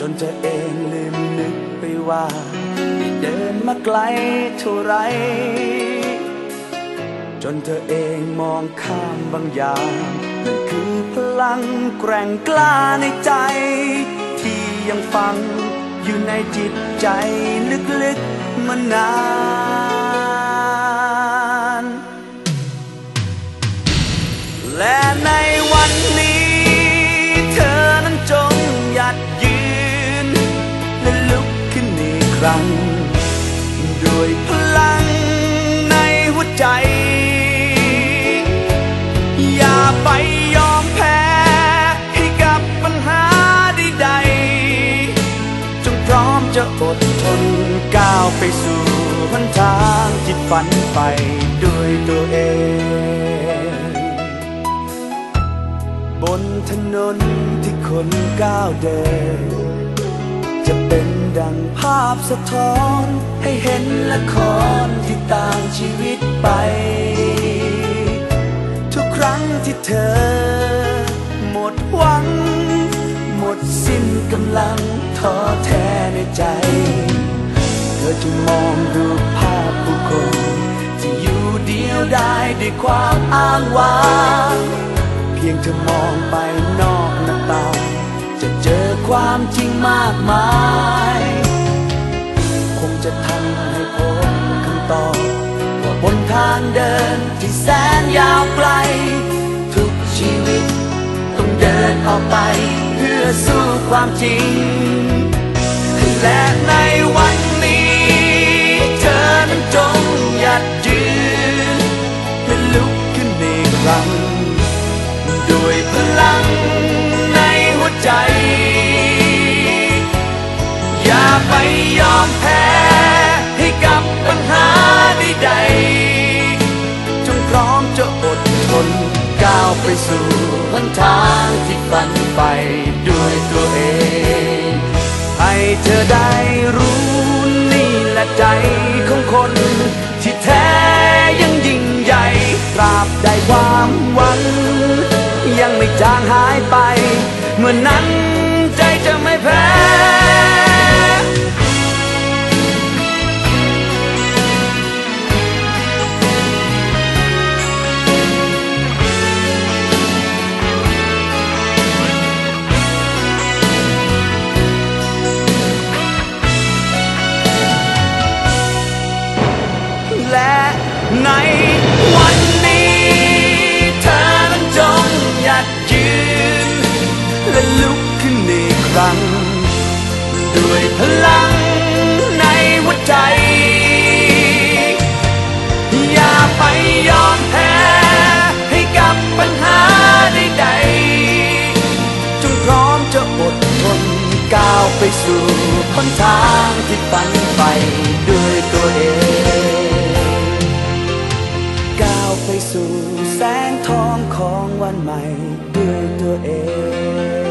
จนเธอเองลืมนึกไปว่าได้เดินมาไกลเท่าไร จนเธอเองมองข้ามบางอย่างนั่นคือพลังแกร่งกล้าในใจ ที่ยังฟังอยู่ในจิตใจลึกๆมานาน จะอดทนก้าวไปสู่หนทางที่ฝันไปด้วยตัวเอง บนถนนที่คนก้าวเดิน จะเป็นดังภาพสะท้อนให้เห็นละครที่ต่างชีวิตไป ทุกครั้งที่เธอ หมดหวัง ดสิ้นกำลังท้อแท้ในใจ เธอจะมองดูภาพผู้คนที่อยู่เดียวได้ด้วยความอ้างว้างเพียงเธอมองไปนอกหน้าต่างจะเจอความจริงมากมาย คงจะทำให้พบคำตอบว่าบนทางเดินที่แสนยาวไกล ทุกชีวิตต้องเดินออกไป สู้ความจริง และในวันนี้เธอนั้นจงหยัดยืนและลุกขึ้นอีกครั้งด้วยพลังในหัวใจ อย่าไปยอมแพ้ให้กับปัญหาใดๆจงพร้อมจะอดทนก้าวไปสู่ หนทางที่ฝันไปด้วยตัวเอง ให้เธอได้รู้นี่แหละใจของคน ที่แท้ยังยิ่งใหญ่ตราบใดความหวัง ยังไม่จางหายไป เมื่อนั้น ในวันนี้เธอนั้นจงหยัดยืน และลุกขึ้นอีกครั้ง ด้วยพลังในหัวใจ อย่าไปยอมแพ้ ให้กับปัญหาใดๆจงพร้อมจะอดทนก้าวไปสู่หนทางที่ฝันไปด้วย แสงทองของวันใหม่ด้วยตัวเอง